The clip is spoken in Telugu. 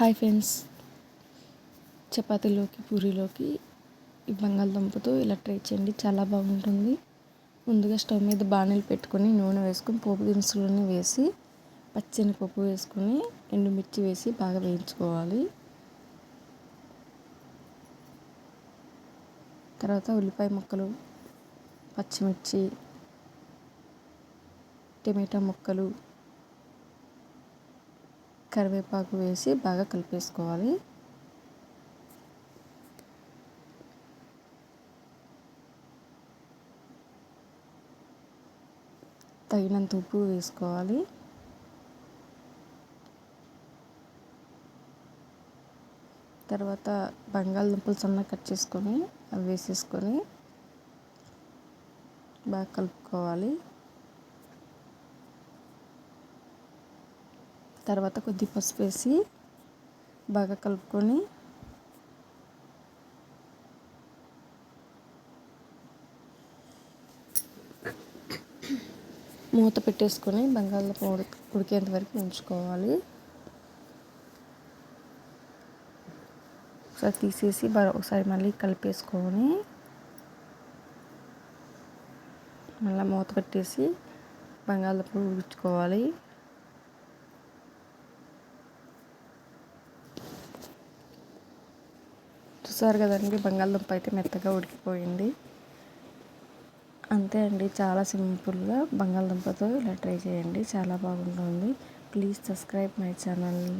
Hi friends. చపాతీలోకి పూరీలోకి ఈ బంగాళదుంపతో ఇలా ట్రై చేయండి. చాలా బాగుంటుంది. ముందుగా స్టవ్ మీద బాణీలు పెట్టుకొని నూనె వేసుకొని పోపు దినుసులని వేసి పచ్చని పప్పు వేసుకొని ఎండుమిర్చి వేసి బాగా వేయించుకోవాలి. తర్వాత ఉల్లిపాయ ముక్కలు పచ్చిమిర్చి టమాటా ముక్కలు కరివేపాకు వేసి బాగా కలిపేసుకోవాలి. తగినంత ఉప్పు వేసుకోవాలి. తర్వాత బంగాళదుంపలు సన్న కట్ చేసుకొని అవి వేసేసుకొని బాగా కలుపుకోవాలి. తర్వాత కొద్ది పసుపు వేసి బాగా కలుపుకొని మూత పెట్టేసుకొని బంగాళదుంప ఉడికి ఉడికేంత వరకు ఉంచుకోవాలి. ఒకసారి తీసేసి ఒకసారి మళ్ళీ కలిపేసుకొని మళ్ళీ మూత పెట్టేసి బంగాళదుంప ఉడుచుకోవాలి చూసారు కదండి బంగాళదుంప అయితే మెత్తగా ఉడికిపోయింది. అంతే అండి చాలా సింపుల్గా బంగాళదుంపతో ఇలా ట్రై చేయండి చాలా బాగుంటుంది. ప్లీజ్ సబ్స్క్రైబ్ మై ఛానల్ని